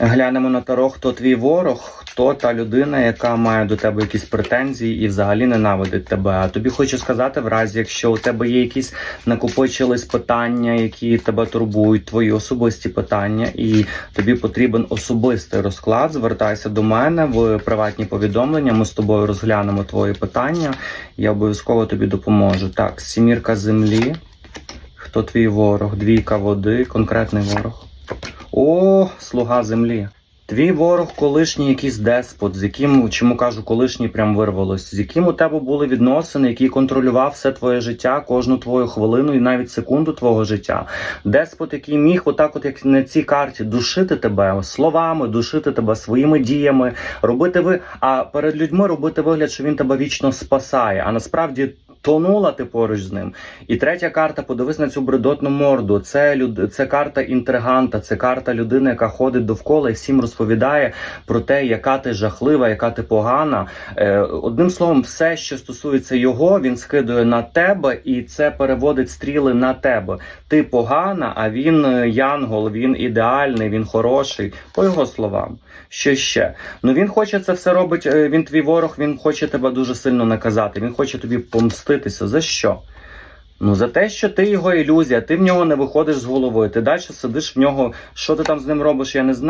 Глянемо на таро, хто твій ворог, хто та людина, яка має до тебе якісь претензії і взагалі ненавидить тебе. А тобі хочу сказати, в разі, якщо у тебе є якісь накопичились питання, які тебе турбують, твої особисті питання, і тобі потрібен особистий розклад, звертайся до мене в приватні повідомлення. Ми з тобою розглянемо твої питання. Я обов'язково тобі допоможу. Так, сімірка землі. Хто твій ворог? Двійка води, конкретний ворог. О, слуга землі. Твій ворог колишній якийсь деспот, з яким, чому кажу, колишній прям вирвалось, з яким у тебе були відносини, який контролював все твоє життя, кожну твою хвилину і навіть секунду твого життя. Деспот, який міг, отак, от як на цій карті, душити тебе словами, душити тебе своїми діями, робити ви, а перед людьми робити вигляд, що він тебе вічно спасає. А насправді тонула ти поруч з ним. І третя карта, подивись на цю бредотну морду. Це люд... це карта інтриганта, це карта людини, яка ходить довкола і всім розповідає про те, яка ти жахлива, яка ти погана. Е, одним словом, все, що стосується його, він скидує на тебе, і це переводить стріли на тебе. Ти погана, а він е, янгол, він ідеальний, він хороший. По його словам. Що ще? Ну він хоче це все робить. е, Він твій ворог, він хоче тебе дуже сильно наказати. Він хоче тобі помститися. За що? Ну за те, що ти його ілюзія, ти в нього не виходиш з голови. Ти далі сидиш в нього. Що ти там з ним робиш, я не знаю.